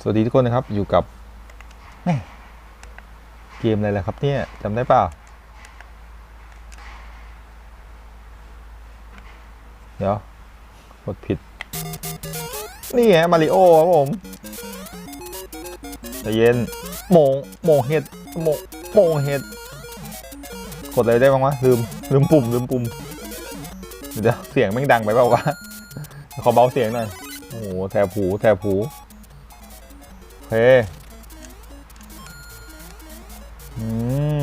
สวัสดีทุกคนนะครับ อยู่กับแม่เกมอะไรล่ะครับเนี่ยจำได้เปล่า เดี๋ยวกดผิด นี่ไงมาริโอครับผมใจเย็นโมงโมงเห็ดโมงโมงเห็ด กดอะไรได้บ้างวะลืม ลืมปุ่ม ลืมปุ่ม เดี๋ยวเสียงแม่งดังไปเปล่าวะ ขอเบาเสียงหน่อย โอ้โหแถบหูแถบหู เคอื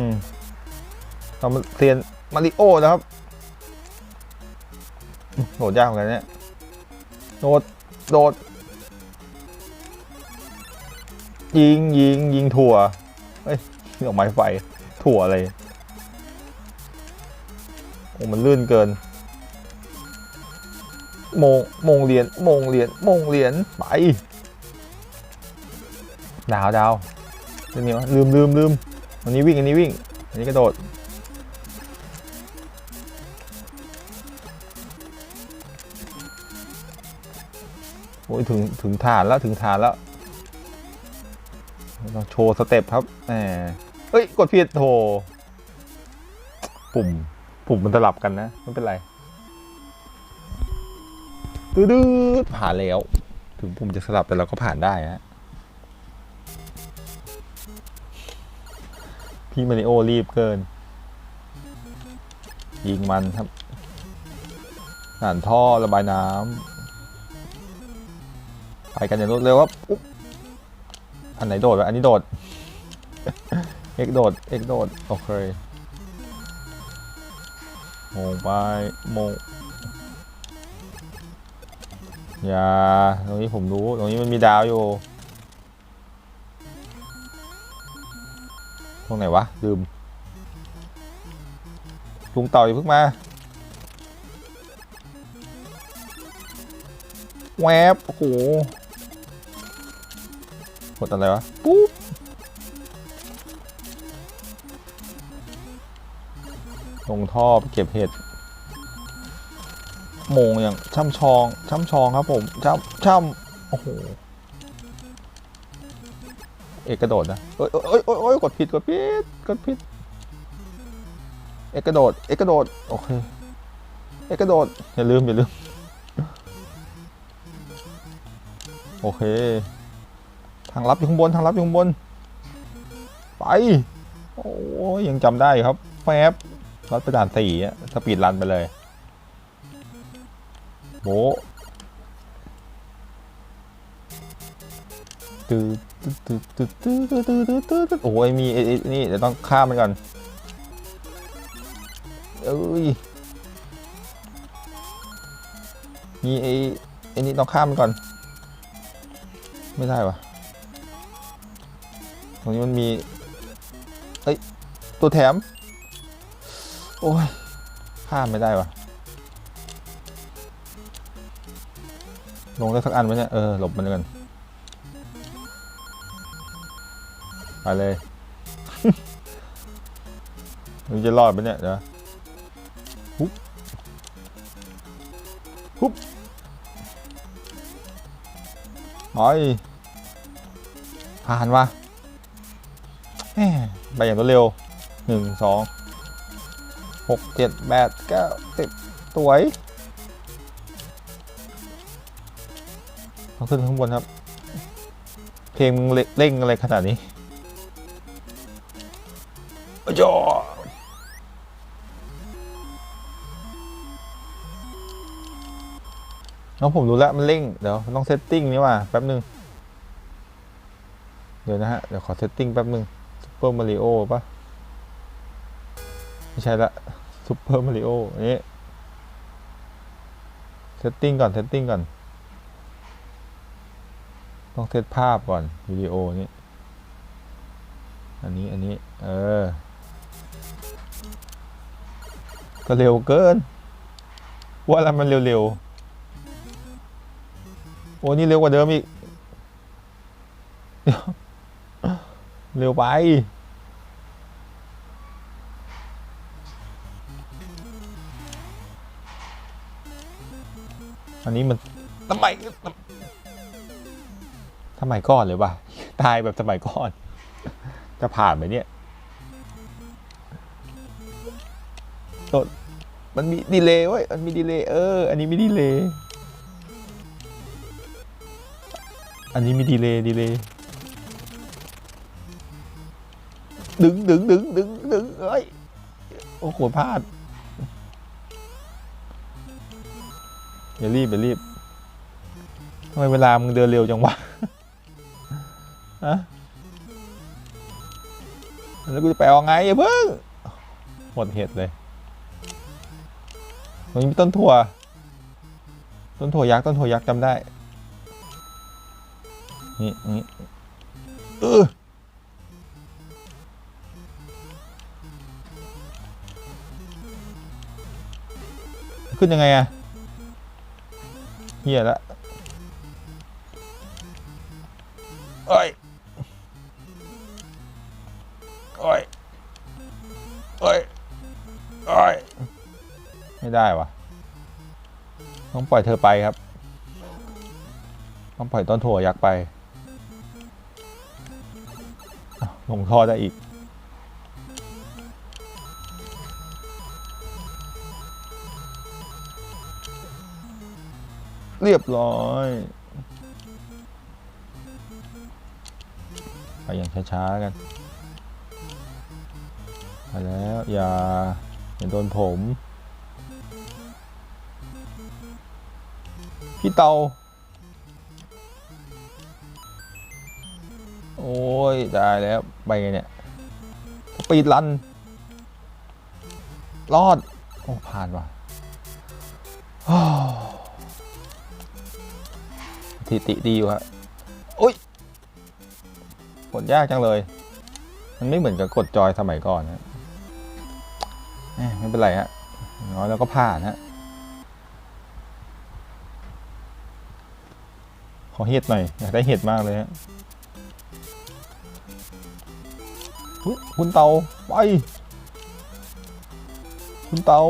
มเราเรียนมาริโอนะครับโหดยากเหมือนกันเนี่ยโดด โดด ยิงยิงยิงถั่วเอ้ยดอกไม้ไฟ ถั่วอะไรโอ้มันลื่นเกิน โมง โมงเรียนโมงเรียนโมงเรียนไป ดาวดาวเรื่องนี้วะลืมลืมลืมอันนี้วิ่งอันนี้วิ่งอันนี้กระโดดโอ้ยถึงถึงฐานแล้วถึงฐานแล้วต้องโชว์สเต็ปครับแหมเอ้ย กดผิดโถปุ่ม ปุ่มมันสลับกันนะไม่เป็นไรตื้อผ่านแล้ว ถึงปุ่มจะสลับแต่เราก็ผ่านได้ฮะ พี่มาริโอรีบเกิน ยิงมันครับผ่านท่อระบายน้ำไปกันอย่างรวดเร็วครับอุ๊บอันไหนโดดวะอันนี้โดดเอ็กโดดเอ็กโดดโอเคโมงไปโมงอย่าตรงนี้ผมรู้ ตรงนี้มันมีดาวอยู่ รงไหนวะลืมลุงเต่าอย่าเพิ่งมาแวบโอ้โหกดอะไรวะปุ๊บลงท่อไปเก็บเห็ดโมงอย่างช่ำชองช่ำชองครับผมช่ำช่ำโอ้โห เอกกระโดดนะเอ้ยเอ้ยเอ้ยกดผิดกดผิดกดผิด เอกกระโดด เอกกระโดด โอเค เอกกระโดด อย่าลืมอย่าลืม โอเค ทางลับอยู่ข้างบน ทางลับอยู่ข้างบน ไป โอ้ยยังจำได้ครับ แฟบรถไปด่านสี่สปีดรันไปเลย โบตืด โอ้ยมีนี่เดี๋ยวต้องข้ามมันก่อนเอ้ยมีไอ้ไอ้นี่ต้องข้ามมันก่อน ไม่ได้ปะตรงนี้มันมีเอ้ยตัวแถม โอ้ยข้ามไม่ได้ปะลงได้สักอันไหมเนี่ยเออหลบมันก่อน ไปเลยมันจะรอดไหมเนี่ยเดี๋ยวฮุบฮุบหอยผ่านวะแหมไปอย่างรวดเร็วหนึ่งสองหกเจ็ดแปดเก้าสิบสวยต้องขึ้นข้างบนครับ เพลงมึงเร่งอะไรขนาดนี้อ้ ยอน้องผมรู้แล้วมันเร่ง เดี๋ยวต้องเซตติ้งนี่ว่าแป๊บนึง เดี๋ยวนะฮะ เดี๋ยวขอเซตติ้งแป๊บนึงซูเปอร์มาริโอปะไม่ใช่ละซูเปอร์มาริโออันนี้เซตติ้งก่อนเซตติ้งก่อน ต้องเซตภาพก่อนวิดีโอนี้อันนี้ อันนี้ เออ ก็เร็วเกิน ว่าอะไรมันเร็วๆ โอ้นี่เร็วกว่าเดิมอีก เร็วไป อันนี้มันทำไมสมัยก่อนเลยว่ะ ตายแบบสมัยก่อน จะผ่านไหมเนี่ย โดดมันมีดีเลย์เว้ยมันมีดีเลย์เออ อันนี้มีดีเลย์อันนี้มีดีเลย์ดีเลย์ดึงดึงดึงดึงดึงเอ้ย โอ้โหพลาดอย่ารีบอย่ารีบทำไมเวลามึงเดินเร็วจังวะฮะแล้วกูจะไปเอาไงอย่าเพิ่งหมดเหตุเลย ตรงนี้มีต้นถั่ว ต้นถั่วยักษ์ต้นถั่วยักษ์จำได้ นี่นี่เออขึ้นยังไงอะเฮียละโอ้ยโอ้ยโอ้ยโอ้ย ไม่ได้วะต้องปล่อยเธอไปครับ ต้องปล่อยต้นถั่วยักษ์ไป ลงท่อได้อีก เรียบร้อยไปอย่างช้าๆกันไปแล้ว อย่าอย่าโดนผม พี่เตา โอ้ยได้แล้ว ไปไงเนี่ยสปีดรัน รอด โอ้ ผ่านว่ะอ้าวสถิติดีอยู่ะอุ้ยกดยากจังเลย มันไม่เหมือนกับกดจอยสมัยก่อนนะไม่เป็นไรฮะงน้อยเราก็ผ่านฮะ อเห็ดหน่อย อยากได้เห็ดมากเลยฮะคุณเตาไป คุณเตา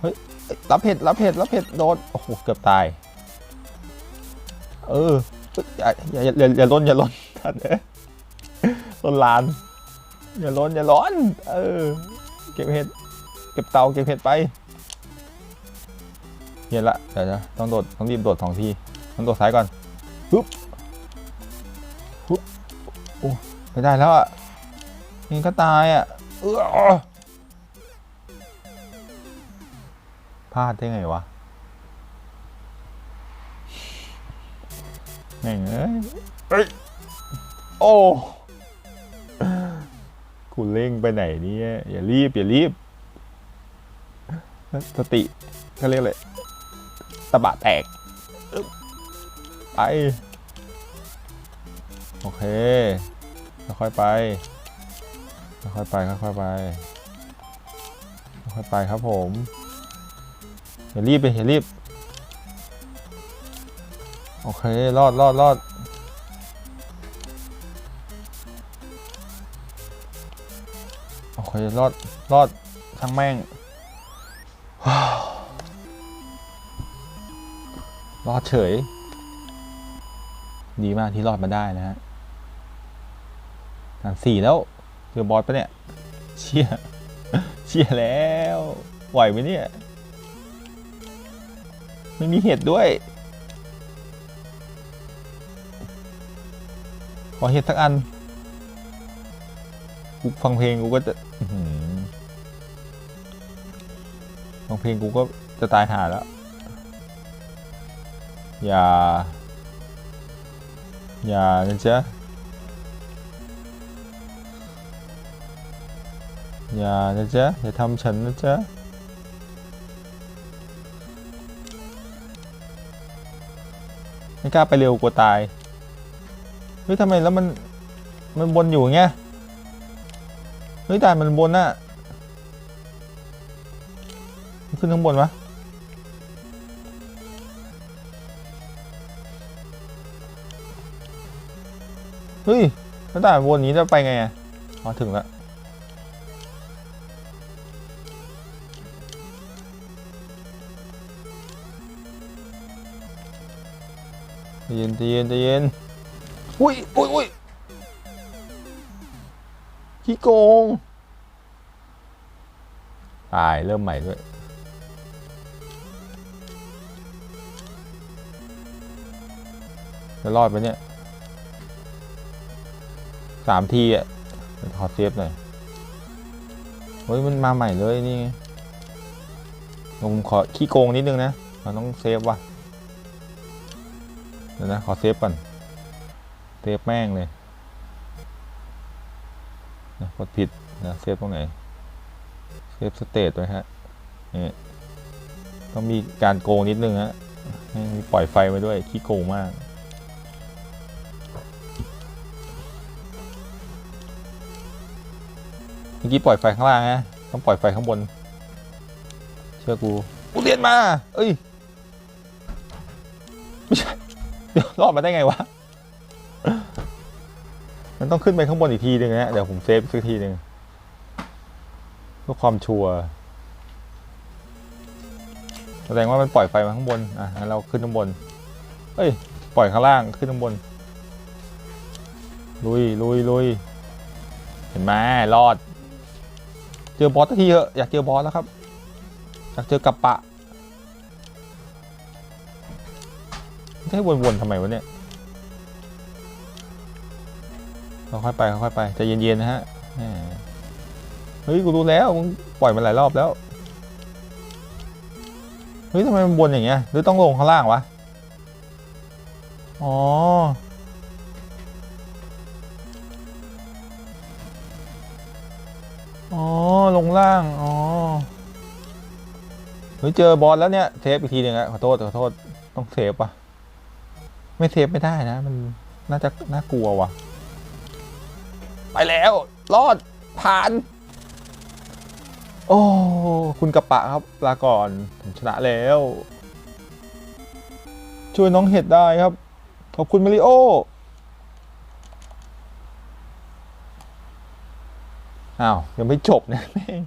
เฮ้ยรับเห็ดรับเห็ดรับเห็ดโดนโอ้โหเกือบตาย เอออย่าอย่าอย่าอย่าอย่าล้นอย่าล้นท่านเอ้ยล้นลาน อย่าล้นอย่าร้อน เออ เก็บเห็ด เก็บเตาเก็บเห็ดไป เห็นละเดี๋ยวนะต้องโดดต้องรีบโดดสองทีต้องโดดซ้ายก่อนฮึบฮึบโอ้ไม่ได้แล้วอะนี่ก็ตายอะเออพลาดได้ไงวะแม่งเอ้ยเอ้ ยโอ้กูเร่งไปไหนเนี่ยอย่ารีบ อย่ารีบ สติเขาเรียกเลยตะบะแตก ไป โอเค ค่อยไป ค่อยไป ค่อยไป ค่อยไปครับผม อย่ารีบไปอย่ารีบ โอเค รอดรอดรอด โอเครอด รอดช่างแม่ง รอดเฉย ดีมากที่รอดมาได้นะฮะด่านสี่แล้วเจอบอสปะเนี่ย เชี่ย เชี่ยแล้ว ไหวไหมเนี่ย ไม่มีเห็ดด้วย ขอเห็ดสักอัน กูฟังเพลงกูก็จะฟังเพลงกูก็จะตายหาแล้ว อย่า อย่านะจ๊ะอย่านะจ๊ะอย่าทำฉันนะจ๊ะไม่กล้าไปเร็วกลัวตาย เฮ้ยทำไมแล้วมัน มันบนอยู่อย่างเงี้ย เฮ้ยแต่มันบนน่ะขึ้นข้างบนวะเฮ้ยแล้วแต่วนนี้จะไปไงอะอ๋ถึงแล้วเย็นเย็นเย็นอุ้ยอุ้ยอุ้ย ขี้โกง ตาย เริ่มใหม่ด้วย จะรอดไหมเนี่ยสามทีอะเดี๋ยวขอเซฟหน่อย เฮ้ย มันมาใหม่เลยนี่ผมขอขี้โกงนิดนึงนะเราต้องเซฟว่ะ เดี๋ยวนะ ขอเซฟก่อน เซฟแม่งเลย นะกดผิดนะเซฟตรงไหนเซฟสเตตไว้ฮะนี่ต้องมีการโกงนิดนึงฮะมีปล่อยไฟมาด้วยขี้โกงมากเมื่อกี้ปล่อยไฟข้างล่างนะต้องปล่อยไฟข้างบน เชื่อกูกูเรียนมา เอ้ยไม่ใช่เดี๋ยวรอดมาได้ไงวะ มันต้องขึ้นไปข้างบนอีกทีหนึ่งนะ เดี๋ยวผมเซฟสักทีหนึ่งเพื่อความชัวร์แสดงว่ามันปล่อยไฟมาข้างบน อะเราขึ้นข้างบน เอ้ย ปล่อยข้างล่างขึ้นข้างบน ลุยลุยลุยเห็นไหมรอด เจอบอสทีเถอะอยากเจอบอสแล้วครับอยากเจอกับปะจะให้วนๆทำไมวะเนี่ย ค่อยไปค่อยไปใจเย็นๆนะฮะเฮ้ยกูรู้แล้วมึงปล่อยมาหลายรอบแล้วเฮ้ยทำไมมันวนอย่างเงี้ยหรือต้องลงข้างล่างวะอ๋ออ๋อลงล่างอ๋อเฮ้ยเจอบอสแล้วเนี่ยเทปอีกทีหนึ่งอะขอโทษขอโทษต้องเทปปะไม่เทปไม่ได้นะ มันน่าจะน่ากลัวว่ะ ไปแล้ว รอดผ่าน โอ้คุณกระปะครับลาก่อนผมชนะแล้ว ช่วยน้องเห็ดได้ครับ ขอบคุณมาริโออ้าวยังไม่จบนะแม่ง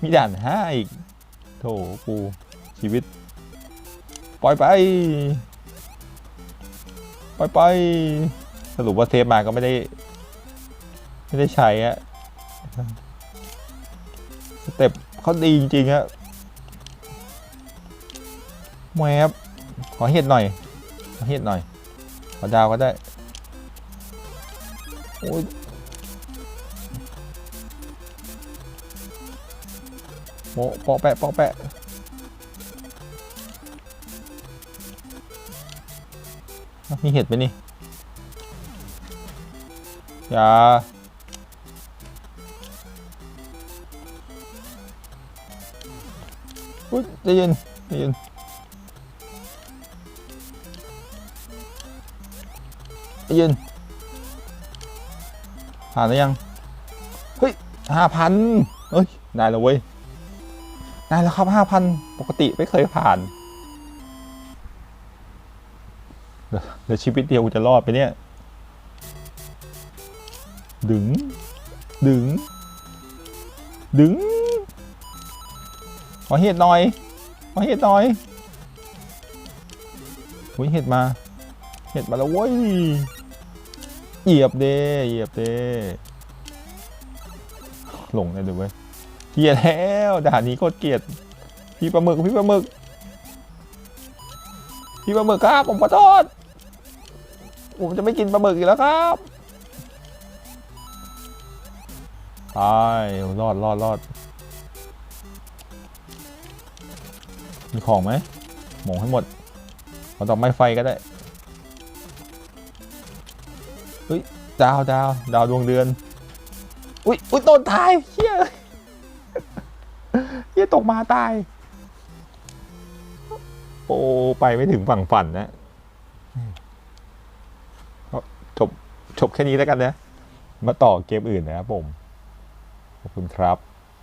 มีด่านห้าอีกโถกูชีวิต ปล่อยไป ปล่อยไป สรุปว่าเทปมาก็ไม่ได้ ไม่ได้ใช้อะสเต็ปเขาดีจริงๆอะแมบขอเห็ดหน่อย ขอเห็ดหน่อย ขอดาวก็ได้ โอ้ยโปะโปะแปะโปะแปะมีเห็ดไหมนี่ อย่า อุ้ยใจเย็นใจเย็นใจเย็นผ่านหรือยัง เฮ้ยห้าพันเฮ้ย ได้แล้วเว้ย ได้แล้วครับห้าพันปกติไม่เคยผ่านเหลือเหลือชีวิตเดียวจะรอดไปเนี่ย ดึง ดึง ดึง ขอเห็ดหน่อย ขอเห็ดหน่อยหุยเห็ดมา เห็ดมาแล้วเว้ย เหยียบเด้เหยียบเด้หลงเลยดูเว้ยเกลียดแล้วด่านนี้โคตรเกลียด พี่ปลาหมึกพี่ปลาหมึก พี่ปลาหมึกครับผมขอโทษผมจะไม่กินปลาหมึกอีกแล้วครับตายรอดรอดรอด มีของไหมหมงให้หมดเอาดอกไม้ไฟก็ได้เฮ้ยดาวดาวดาวดวงเดือน อุ้ยอุ้ยต้นตายเฮียเฮียตกมาตาย โอ้ไปไม่ถึงฝั่งฝันนะจบจบแค่นี้แล้วกันนะ มาต่อเกมอื่นนะครับผม ขอบคุณครับ